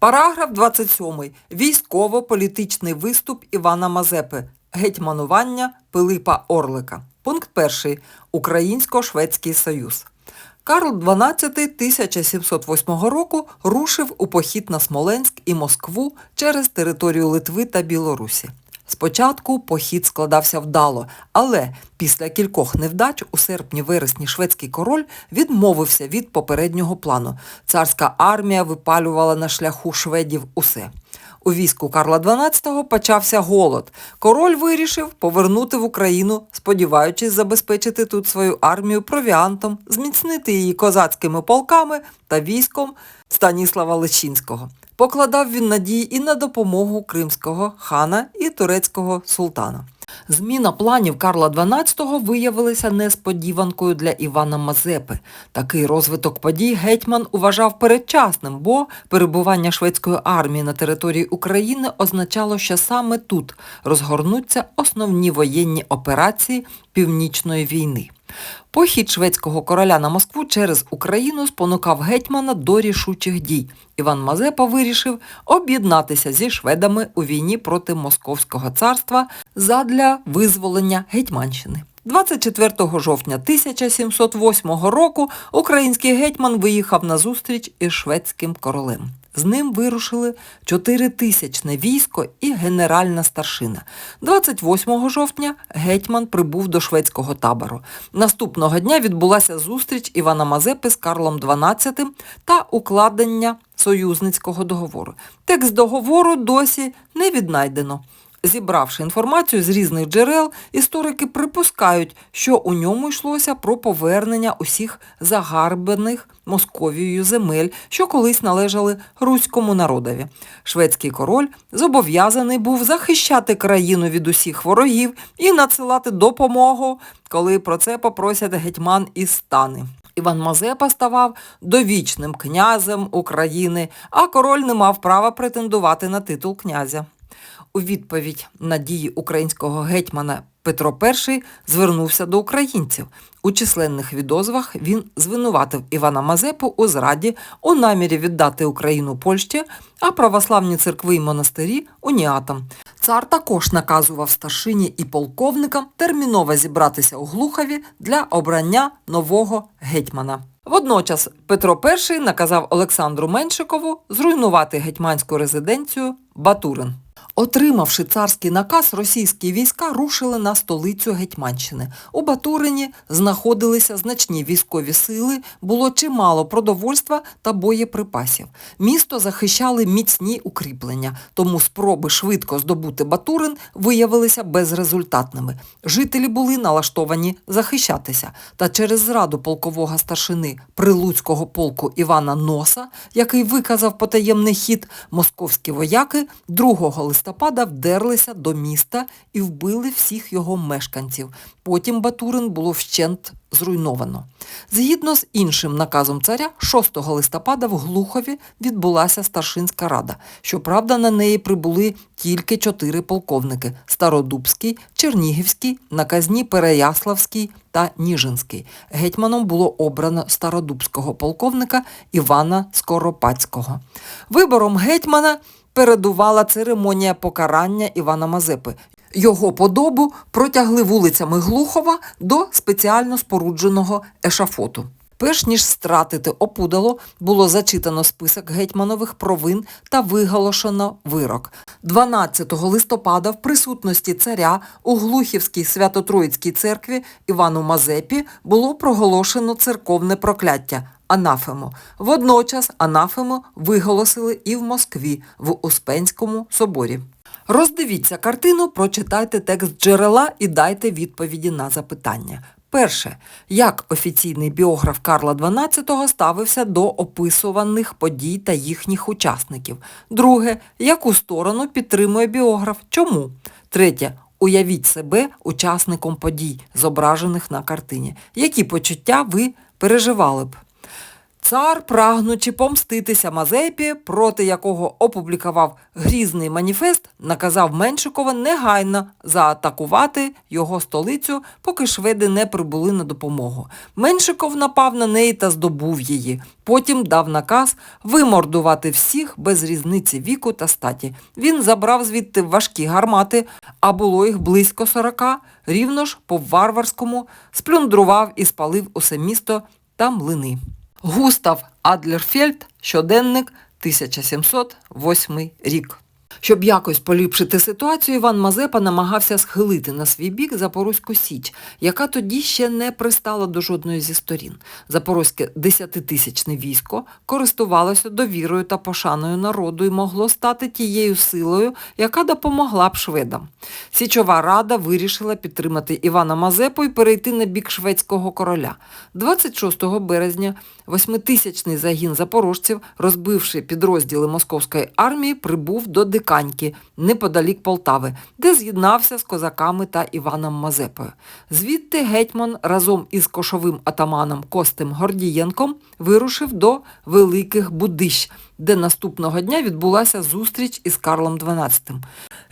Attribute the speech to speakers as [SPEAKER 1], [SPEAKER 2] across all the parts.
[SPEAKER 1] Параграф 27. Військово-політичний виступ Івана Мазепи. Гетьманування Пилипа Орлика. Пункт 1. Українсько-Шведський Союз. Карл XII 1708 року рушив у похід на Смоленськ і Москву через територію Литви та Білорусі. Спочатку похід складався вдало, але після кількох невдач у серпні-вересні шведський король відмовився від попереднього плану. Царська армія випалювала на шляху шведів усе. У війську Карла XII почався голод. Король вирішив повернути в Україну, сподіваючись забезпечити тут свою армію провіантом, зміцнити її козацькими полками та військом Станіслава Лещинського. Покладав він надії і на допомогу кримського хана і турецького султана. Зміна планів Карла XII виявилася несподіванкою для Івана Мазепи. Такий розвиток подій гетьман вважав передчасним, бо перебування шведської армії на території України означало, що саме тут розгорнуться основні воєнні операції Північної війни. Похід шведського короля на Москву через Україну спонукав гетьмана до рішучих дій. Іван Мазепа вирішив об'єднатися зі шведами у війні проти Московського царства задля визволення Гетьманщини. 24 жовтня 1708 року український гетьман виїхав на зустріч із шведським королем. З ним вирушили 4-тисячне військо і генеральна старшина. 28 жовтня гетьман прибув до шведського табору. Наступного дня відбулася зустріч Івана Мазепи з Карлом XII та укладення союзницького договору. Текст договору досі не віднайдено. Зібравши інформацію з різних джерел, історики припускають, що у ньому йшлося про повернення усіх загарбаних Московією земель, що колись належали руському народові. Шведський король зобов'язаний був захищати країну від усіх ворогів і надсилати допомогу, коли про це попросять гетьман і стани. Іван Мазепа ставав довічним князем України, а король не мав права претендувати на титул князя. У відповідь на дії українського гетьмана Петро І звернувся до українців. У численних відозвах він звинуватив Івана Мазепу у зраді у намірі віддати Україну Польщі, а православні церкви й монастирі уніатам. Цар також наказував старшині і полковникам терміново зібратися у Глухові для обрання нового гетьмана. Водночас Петро І наказав Олександру Меншикову зруйнувати гетьманську резиденцію Батурин. Отримавши царський наказ, російські війська рушили на столицю Гетьманщини. У Батурині знаходилися значні військові сили, було чимало продовольства та боєприпасів. Місто захищали міцні укріплення, тому спроби швидко здобути Батурин виявилися безрезультатними. Жителі були налаштовані захищатися. Та через зраду полкового старшини Прилуцького полку Івана Носа, який виказав потаємний хід, московські вояки 2 листопада вдерлися до міста і вбили всіх його мешканців. Потім Батурин було вщент зруйновано. Згідно з іншим наказом царя, 6 листопада в Глухові відбулася старшинська рада. Щоправда, на неї прибули тільки чотири полковники Стародубський, Чернігівський, наказні Переяславський та Ніжинський. Гетьманом було обрано стародубського полковника Івана Скоропадського. Вибором гетьмана передувала церемонія покарання Івана Мазепи. Його подобу протягли вулицями Глухова до спеціально спорудженого ешафоту. Перш ніж стратити опудало, було зачитано список гетьманових провин та виголошено вирок. 12 листопада в присутності царя у Глухівській Свято-Троїцькій церкві Івану Мазепі було проголошено церковне прокляття анафему. Водночас анафему виголосили і в Москві в Успенському соборі. Роздивіться картину, прочитайте текст джерела і дайте відповіді на запитання. Перше, як офіційний біограф Карла XII ставився до описуваних подій та їхніх учасників. Друге, яку сторону підтримує біограф? Чому? Третє. Уявіть себе учасником подій, зображених на картині. Які почуття ви переживали б? Цар, прагнучи помститися Мазепі, проти якого опублікував грізний маніфест, наказав Меншикова негайно заатакувати його столицю, поки шведи не прибули на допомогу. Меншиков напав на неї та здобув її. Потім дав наказ вимордувати всіх без різниці віку та статі. Він забрав звідти важкі гармати, а було їх близько сорока, рівно ж по варварському, сплюндрував і спалив усе місто та млини. Густав Адлерфельд, щоденник, 1708 рік. Щоб якось поліпшити ситуацію, Іван Мазепа намагався схилити на свій бік Запорозьку Січ, яка тоді ще не пристала до жодної зі сторін. Запорозьке десятитисячне військо користувалося довірою та пошаною народу і могло стати тією силою, яка допомогла б шведам. Січова рада вирішила підтримати Івана Мазепу і перейти на бік шведського короля. 26 березня восьмитисячний загін запорожців, розбивши підрозділи московської армії, прибув до Диканьки, неподалік Полтави, де з'єднався з козаками та Іваном Мазепою. Звідти гетьман разом із кошовим атаманом Костем Гордієнком вирушив до Великих Будищ, де наступного дня відбулася зустріч із Карлом XII.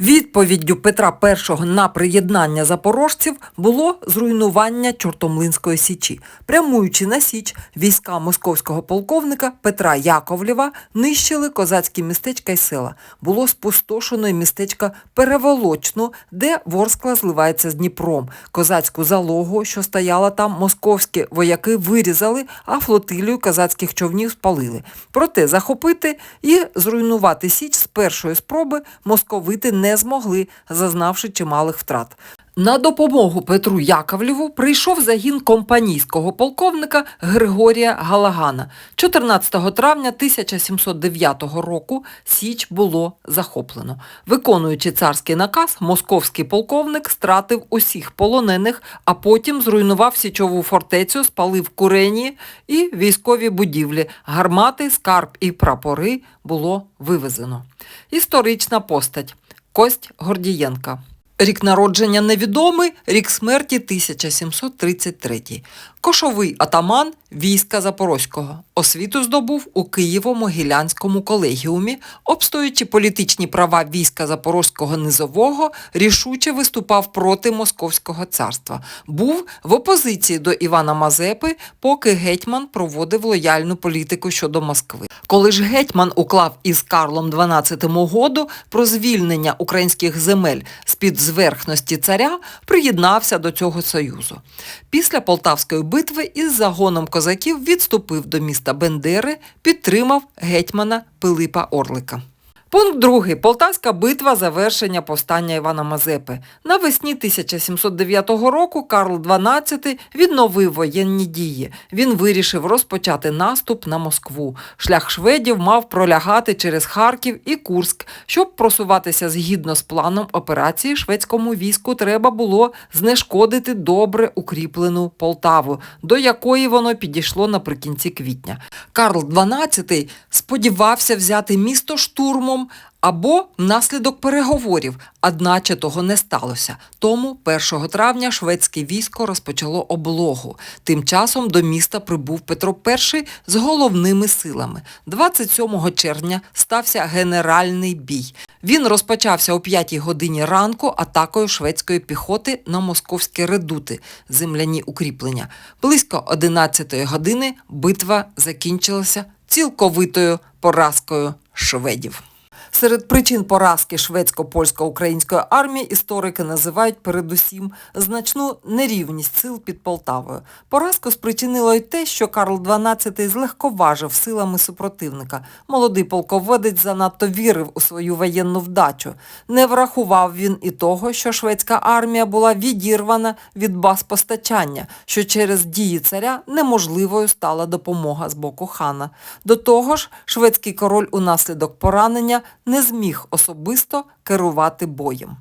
[SPEAKER 1] Відповіддю Петра І на приєднання запорожців було зруйнування Чортомлинської січі. Прямуючи на січ, війська московського полковника Петра Яковлєва нищили козацькі містечка й села. Було спустошено й містечка Переволочну, де Ворскла зливається з Дніпром. Козацьку залогу, що стояла там, московські вояки вирізали, а флотилію козацьких човнів спалили. Проте захопити і зруйнувати січ з першої спроби московити не змогли, зазнавши чималих втрат. На допомогу Петру Яковлєву прийшов загін компанійського полковника Григорія Галагана. 14 травня 1709 року Січ було захоплено. Виконуючи царський наказ, московський полковник стратив усіх полонених, а потім зруйнував січову фортецю, спалив курені і військові будівлі. Гармати, скарб і прапори було вивезено. Історична постать Кость Гордієнка. Рік народження невідомий, рік смерті 1733. Кошовий атаман війська Запорозького. Освіту здобув у Києво-Могилянському колегіумі, обстоюючи політичні права війська Запорозького низового, рішуче виступав проти Московського царства. Був в опозиції до Івана Мазепи, поки гетьман проводив лояльну політику щодо Москви. Коли ж гетьман уклав із Карлом XII угоду про звільнення українських земель з-під зверхності царя, приєднався до цього союзу. Після Полтавської битви із загоном козаків відступив до міста Бендери, підтримав гетьмана Пилипа Орлика. Пункт другий. Полтавська битва завершення повстання Івана Мазепи. Навесні 1709 року Карл XII відновив воєнні дії. Він вирішив розпочати наступ на Москву. Шлях шведів мав пролягати через Харків і Курськ. Щоб просуватися згідно з планом операції, шведському війську треба було знешкодити добре укріплену Полтаву, до якої воно підійшло наприкінці квітня. Карл XII сподівався взяти місто штурмом або внаслідок переговорів, одначе того не сталося. Тому 1 травня шведське військо розпочало облогу. Тим часом до міста прибув Петро І з головними силами. 27 червня стався генеральний бій. Він розпочався о 5 годині ранку атакою шведської піхоти на московські редути, земляні укріплення. Близько 11 години битва закінчилася цілковитою поразкою шведів. Серед причин поразки шведсько-польсько-української армії історики називають передусім значну нерівність сил під Полтавою. Поразку спричинило й те, що Карл XII злегковажив силами супротивника. Молодий полководець занадто вірив у свою воєнну вдачу. Не врахував він і того, що шведська армія була відірвана від баз постачання, що через дії царя неможливою стала допомога з боку хана. До того ж, шведський король унаслідок поранення не зміг особисто керувати боєм.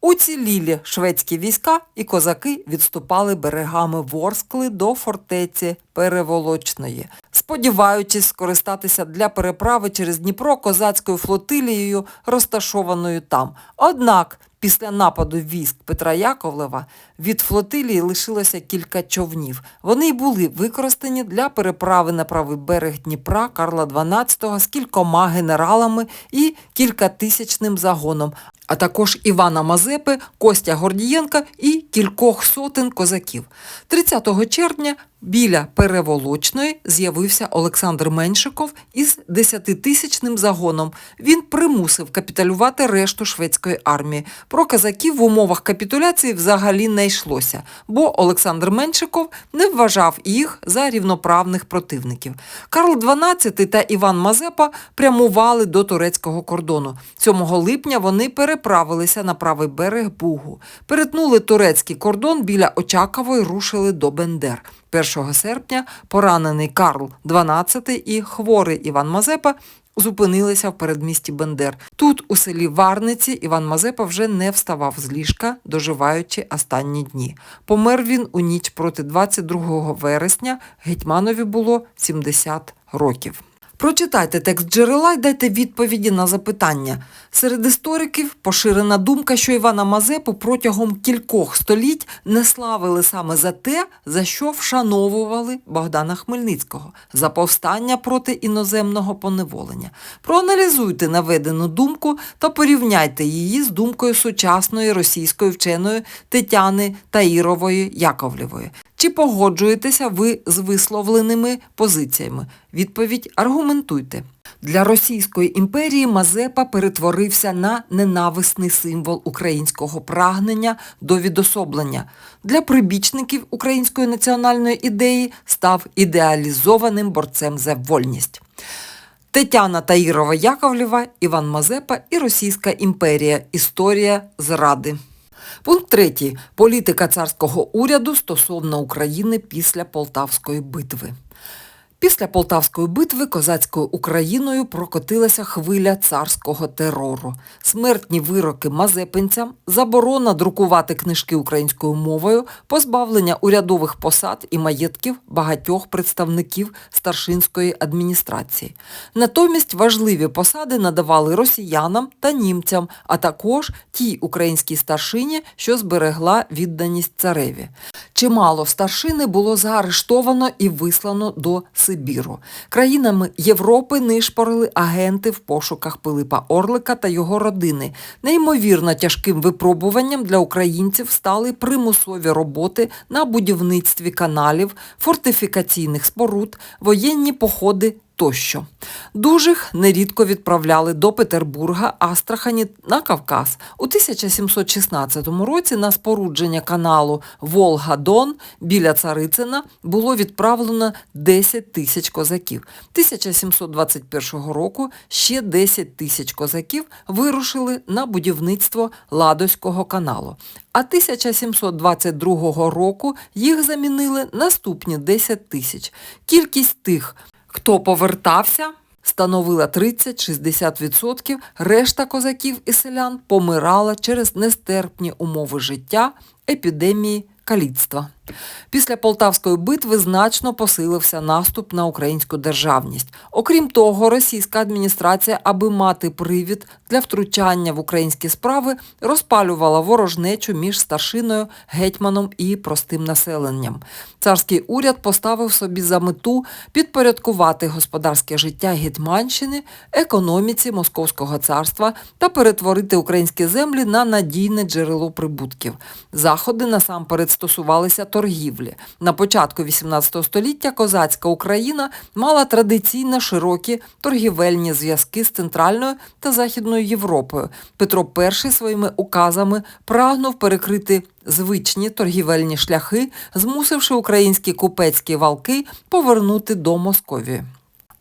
[SPEAKER 1] Уцілілі шведські війська і козаки відступали берегами Ворскли до фортеці Переволочної. Сподіваючись скористатися для переправи через Дніпро козацькою флотилією, розташованою там. Однак Після нападу військ Петра Яковлева від флотилії лишилося кілька човнів. Вони й були використані для переправи на правий берег Дніпра Карла XII з кількома генералами і кількатисячним загоном, а також Івана Мазепи, Костя Гордієнка і кількох сотень козаків. 30 червня біля Переволочної з'явився Олександр Меншиков із десятитисячним загоном. Він примусив капітулювати решту шведської армії. Про казаків в умовах капітуляції взагалі не йшлося, бо Олександр Меншиков не вважав їх за рівноправних противників. Карл XII та Іван Мазепа прямували до турецького кордону. 7 липня вони переправилися на правий берег Бугу, перетнули турецький кордон біля Очакової, рушили до Бендер. 1 серпня поранений Карл XII і хворий Іван Мазепа зупинилися в передмісті Бендер. Тут, у селі Варниці, Іван Мазепа вже не вставав з ліжка, доживаючи останні дні. Помер він у ніч проти 22 вересня. Гетьманові було 70 років. Прочитайте текст джерела і дайте відповіді на запитання. Серед істориків поширена думка, що Івана Мазепу протягом кількох століть не славили саме за те, за що вшановували Богдана Хмельницького, за повстання проти іноземного поневолення. Проаналізуйте наведену думку та порівняйте її з думкою сучасної російської вченої Тетяни Таїрової Яковлєвої. Чи погоджуєтеся ви з висловленими позиціями? Відповідь аргументуйте. Для Російської імперії Мазепа перетворився на ненависний символ українського прагнення до відособлення. Для прибічників української національної ідеї став ідеалізованим борцем за вольність. Тетяна Таїрова Яковлєва, Іван Мазепа і Російська імперія. Історія зради. Пункт третій. Політика царського уряду стосовно України після Полтавської битви. Після Полтавської битви козацькою Україною прокотилася хвиля царського терору. Смертні вироки мазепинцям, заборона друкувати книжки українською мовою, позбавлення урядових посад і маєтків багатьох представників старшинської адміністрації. Натомість важливі посади надавали росіянам та німцям, а також тій українській старшині, що зберегла відданість цареві. Чимало старшини було заарештовано і вислано до Сибіру. Країнами Європи нишпорили агенти в пошуках Пилипа Орлика та його родини. Неймовірно тяжким випробуванням для українців стали примусові роботи на будівництві каналів, фортифікаційних споруд, воєнні походи тощо. Дужих нерідко відправляли до Петербурга, Астрахані на Кавказ. У 1716 році на спорудження каналу Волга-Дон біля Царицина було відправлено 10 тисяч козаків. 1721 року ще 10 тисяч козаків вирушили на будівництво Ладозького каналу. А 1722 року їх замінили наступні 10 тисяч. Кількість тих, Хто повертався, становила 30-60%, решта козаків і селян помирала через нестерпні умови життя, епідемії, каліцтва. Після Полтавської битви значно посилився наступ на українську державність. Окрім того, російська адміністрація, аби мати привід для втручання в українські справи, розпалювала ворожнечу між старшиною, гетьманом і простим населенням. Царський уряд поставив собі за мету підпорядкувати господарське життя Гетьманщини, економіці Московського царства та перетворити українські землі на надійне джерело прибутків. Заходи насамперед стосувалися торгівлі. На початку XVIII століття козацька Україна мала традиційно широкі торгівельні зв'язки з Центральною та Західною Європою. Петро І своїми указами прагнув перекрити звичні торгівельні шляхи, змусивши українські купецькі валки повернути до Московії.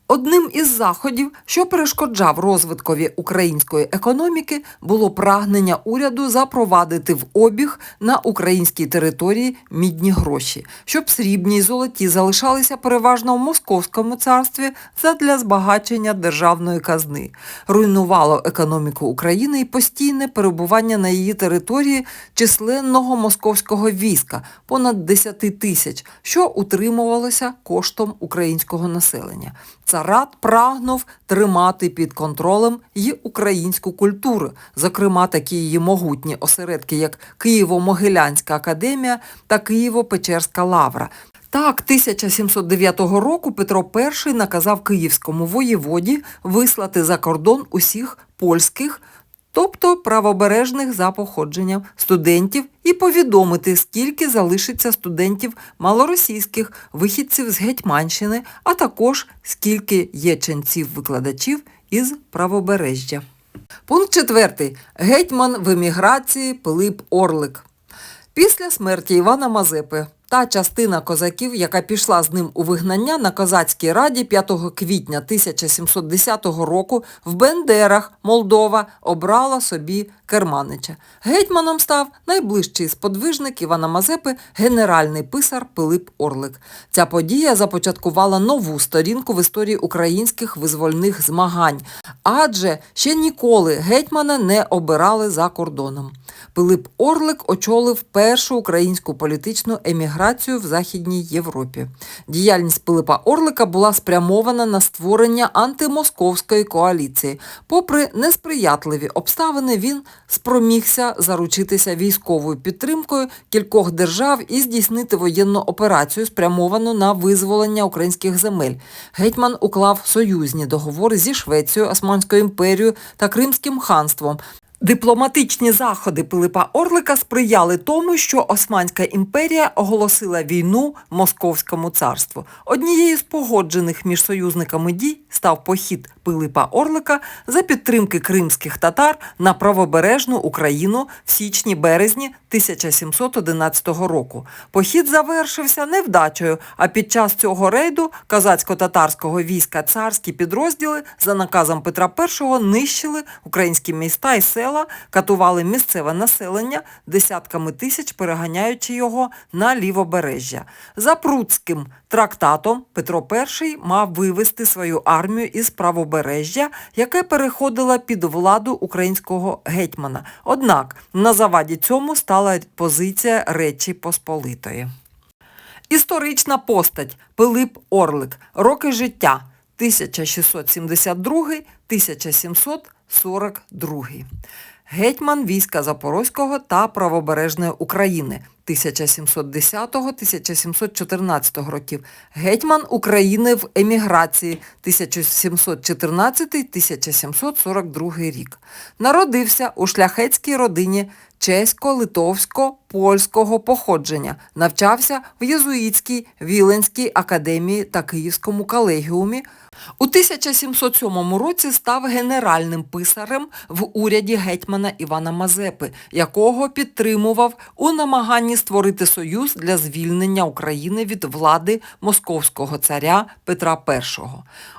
[SPEAKER 1] Одним із заходів, що перешкоджав розвиткові української економіки, було прагнення уряду запровадити в обіг на українській території мідні гроші, щоб срібні й золоті залишалися переважно в Московському царстві задля збагачення державної казни. Руйнувало економіку України і постійне перебування на її території численного московського війська понад 10 тисяч, що утримувалося коштом українського населення. Царат прагнув тримати під контролем і українську культуру, зокрема такі її могутні осередки, як Києво-Могилянська академія та Києво-Печерська лавра. Так, 1709 року Петро І наказав київському воєводі вислати за кордон усіх польських, тобто правобережних за походженням студентів, і повідомити, скільки залишиться студентів малоросійських, вихідців з Гетьманщини, а також скільки є ченців-викладачів із правобережжя. Пункт четвертий. Гетьман в еміграції Пилип Орлик. Після смерті Івана Мазепи та частина козаків, яка пішла з ним у вигнання на козацькій раді 5 квітня 1710 року в Бендерах, Молдова, обрала собі Керманича. Гетьманом став найближчий сподвижник Івана Мазепи, генеральний писар Пилип Орлик. Ця подія започаткувала нову сторінку в історії українських визвольних змагань, адже ще ніколи гетьмана не обирали за кордоном. Пилип Орлик очолив першу українську політичну еміграцію в Західній Європі. Діяльність Пилипа Орлика була спрямована на створення антимосковської коаліції. Попри несприятливі обставини, він спромігся заручитися військовою підтримкою кількох держав і здійснити воєнну операцію, спрямовану на визволення українських земель. Гетьман уклав союзні договори зі Швецією, Османською імперією та Кримським ханством. Дипломатичні заходи Пилипа Орлика сприяли тому, що Османська імперія оголосила війну Московському царству. Однією з погоджених між союзниками дій став похід Пилипа Орлика за підтримки кримських татар на правобережну Україну в січні-березні 1711 року. Похід завершився невдачею, а під час цього рейду козацько-татарського війська царські підрозділи за наказом Петра І нищили українські міста і села, катували місцеве населення десятками тисяч, переганяючи його на лівобережжя. За Пруцьким трактатом Петро І мав вивести свою армію із правобережжя, яке переходило під владу українського гетьмана. Однак на заваді цьому стала позиція Речі Посполитої. Історична постать Пилип Орлик. Роки життя 1672-1742. Гетьман війська Запорозького та Правобережної України 1710-1714 років. Гетьман України в еміграції 1714-1742 рік. Народився у шляхетській родині чесько-литовсько-польського походження. Навчався в Єзуїтській Віленській академії та Київському колегіумі. У 1707 році став генеральним писарем в уряді гетьмана Івана Мазепи, якого підтримував у намаганні створити союз для звільнення України від влади московського царя Петра І.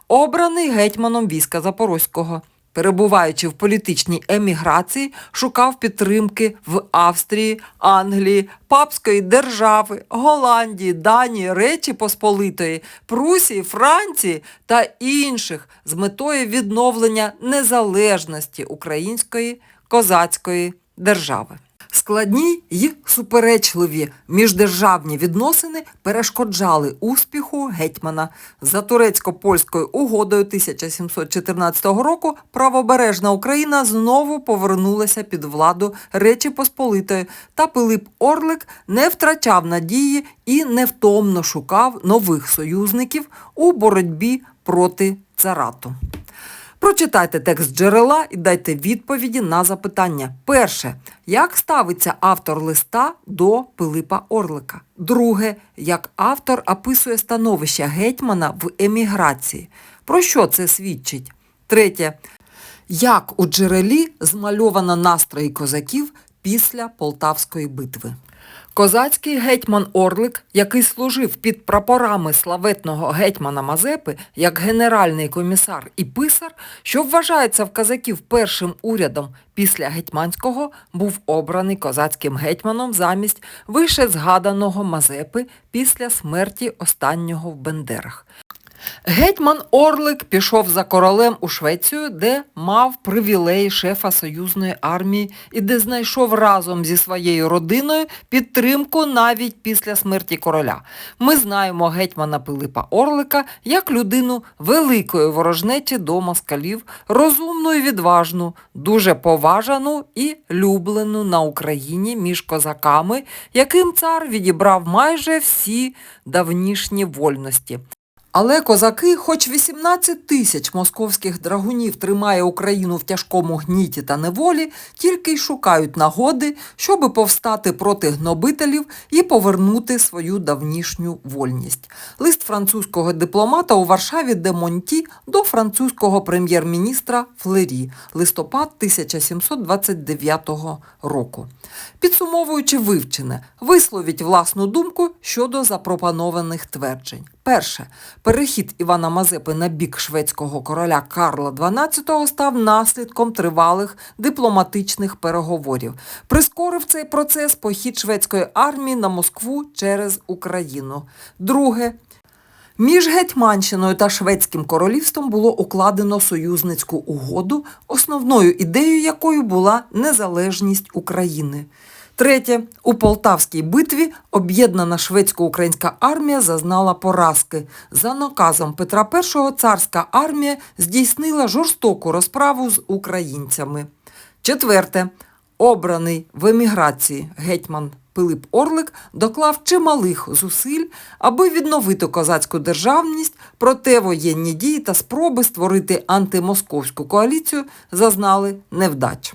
[SPEAKER 1] Обраний гетьманом війська Запорозького. Перебуваючи в політичній еміграції, шукав підтримки в Австрії, Англії, Папської держави, Голландії, Данії, Речі Посполитої, Прусії, Франції та інших з метою відновлення незалежності української козацької держави. Складні й суперечливі міждержавні відносини перешкоджали успіху гетьмана. За турецько-польською угодою 1714 року правобережна Україна знову повернулася під владу Речі Посполитої, та Пилип Орлик не втрачав надії і невтомно шукав нових союзників у боротьбі проти царату. Прочитайте текст джерела і дайте відповіді на запитання. Перше. Як ставиться автор листа до Пилипа Орлика? Друге. Як автор описує становище гетьмана в еміграції? Про що це свідчить? Третє. Як у джерелі змальовано настрої козаків після Полтавської битви. Козацький гетьман Орлик, який служив під прапорами славетного гетьмана Мазепи як генеральний комісар і писар, що вважається в казаків першим урядом після гетьманського, був обраний козацьким гетьманом замість вище згаданого Мазепи після смерті останнього в Бендерах. Гетьман Орлик пішов за королем у Швецію, де мав привілеї шефа союзної армії і де знайшов разом зі своєю родиною підтримку навіть після смерті короля. Ми знаємо гетьмана Пилипа Орлика як людину великої ворожнечі до москалів, розумну і відважну, дуже поважану і люблену на Україні між козаками, яким цар відібрав майже всі давнішні вольності. Але козаки, хоч 18 тисяч московських драгунів тримає Україну в тяжкому гніті та неволі, тільки й шукають нагоди, щоби повстати проти гнобителів і повернути свою давнішню вольність. Лист французького дипломата у Варшаві де Монті до французького прем'єр-міністра Флері, листопад 1729 року. Підсумовуючи вивчене, висловіть власну думку щодо запропонованих тверджень. Перше. Перехід Івана Мазепи на бік шведського короля Карла XII став наслідком тривалих дипломатичних переговорів. Прискорив цей процес похід шведської армії на Москву через Україну. Друге. Між Гетьманщиною та Шведським королівством було укладено союзницьку угоду, основною ідеєю якої була незалежність України. Третє. У Полтавській битві об'єднана шведсько-українська армія зазнала поразки. За наказом Петра І царська армія здійснила жорстоку розправу з українцями. Четверте. Обраний в еміграції гетьман Пилип Орлик доклав чималих зусиль, аби відновити козацьку державність, проте воєнні дії та спроби створити антимосковську коаліцію зазнали невдач.